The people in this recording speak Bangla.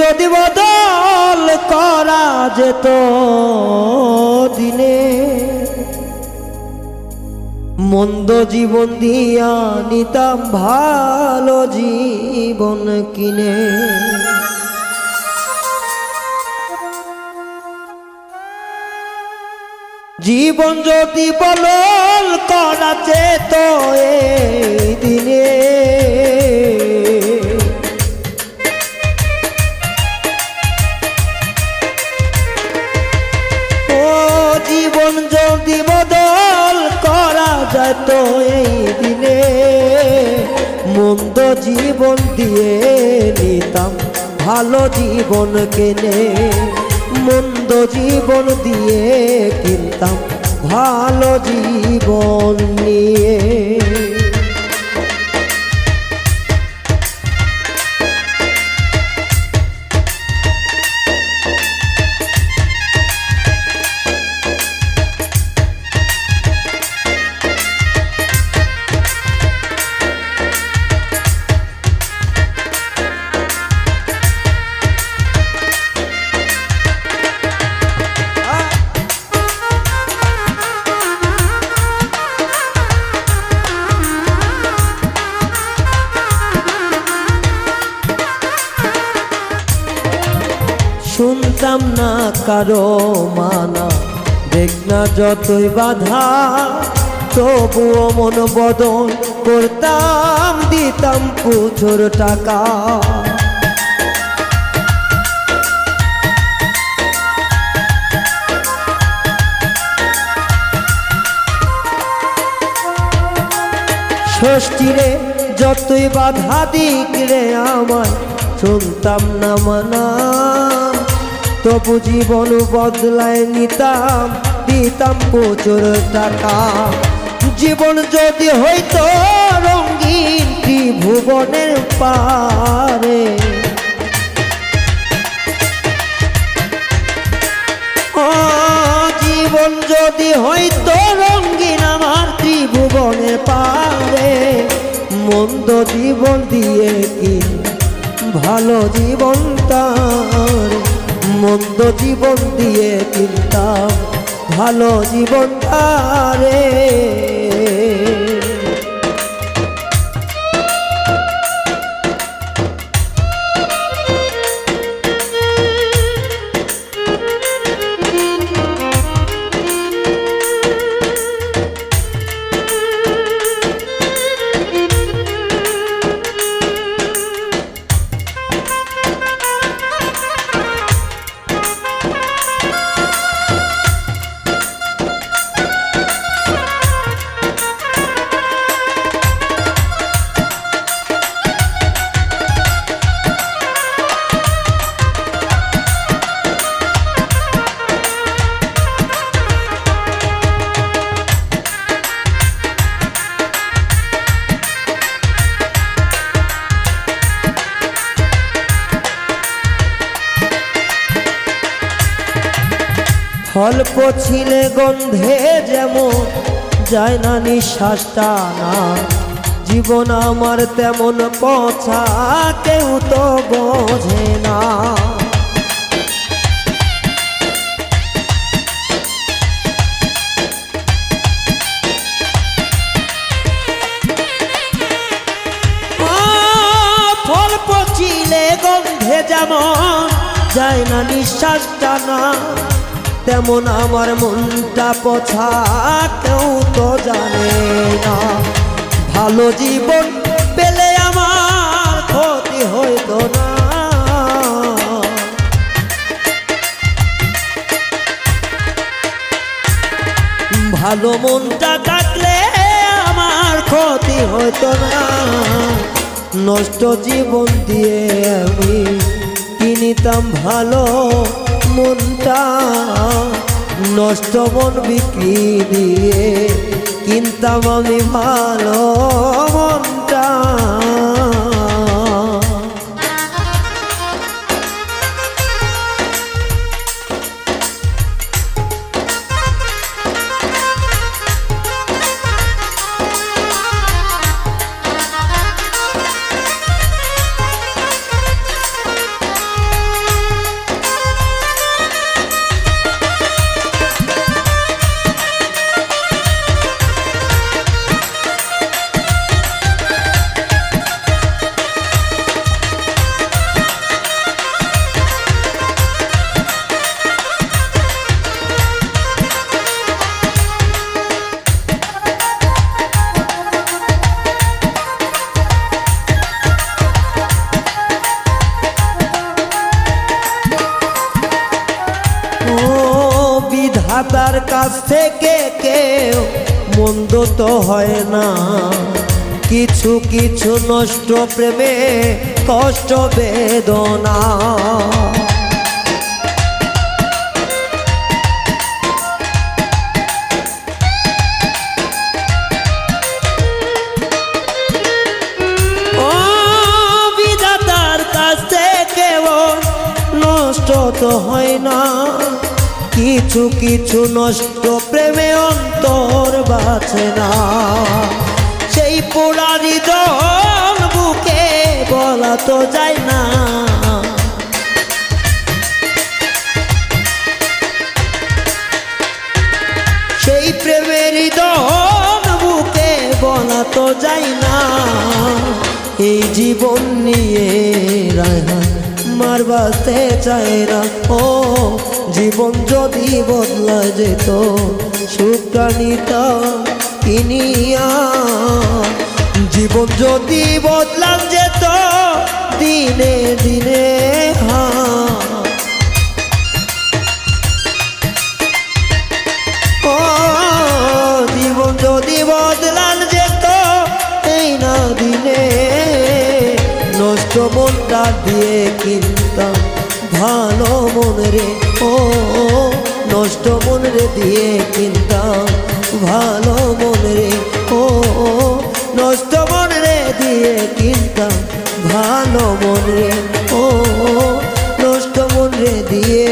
যদি বদল করা যেত দিনে, মন্দ জীবন দিয়া নিতাম ভালো জীবন কিনে। জীবন যদি বলল করা যেত এই দিনে মন্দ জীবন দিয়ে নিতাম ভালো জীবন কেনে। মন্দ জীবন দিয়ে কিনতাম ভালো জীবন নিয়ে। শুনতাম না কারও মানা। দেখ না যতই বাধা, তবুও মন বদল করতাম, দিতাম প্রচুর টাকা। ষষ্ঠীরে যতই বাধা দিক রে আমায়, শুনতাম না মানা। তবু জীবন বদলায় নিতাম, দিতাম প্রচুর টাকা। জীবন যদি হইতো রঙিন ত্রিভুবনের পারে। জীবন যদি হইতো রঙিন আমার ত্রিভুবনের পারে। মন্দ জীবন দিয়ে কি ভালো জীবন তার? মন্দ জীবন দিয়ে কিনতাম ভালো জীবন তারে অল্প ছিলে গন্ধে যেমন, যায় না নিঃশ্বাসটা না জীবন আমার তেমন পছা কেউ তো বোঝে না। গন্ধে যেমন, যায় না নিঃশ্বাসটা না তেমন আমার মনটা পছা, কেউ তো জানে না। ভালো জীবন পেলে আমার ক্ষতি হইতো না। ভালো মনটা থাকলে আমার ক্ষতি হতো না। নষ্ট জীবন দিয়ে আমি কিনিতাম ভালো মনটা নষ্ট মন বিক্রি দিয়ে কিনতাম আমি ভালো কাছ থেকে কেউ মন্দ তো হয় না। কিছু কিছু নষ্ট প্রেমে, কষ্ট বেদনা। তো হয় না। কিছু কিছু নষ্ট প্রেমে অন্তর বাঁচে না। সেই পোড়ারি দল বুকে বলা তো যায় না। সেই প্রেমের দন বুকে বলা তো যায় না। এই জীবন নিয়ে রায়না মার বাঁচতে চায় না। ও জীবন যদি বদলা যেত সুখটা নিতাম কিনিয়া। জীবন যদি বদলাম যেত, দিনে দিনে হা জীবন যদি বদলান যেত, এই দিনে। নষ্ট মনটা দিয়ে কিনতাম। ভালো মন রে, ও নষ্ট মন রে দিয়ে কিনতাম ভালো মন রে, ও নষ্ট মন রে দিয়ে কিনতাম ভালো মন রে ও, নষ্ট মন রে দিয়ে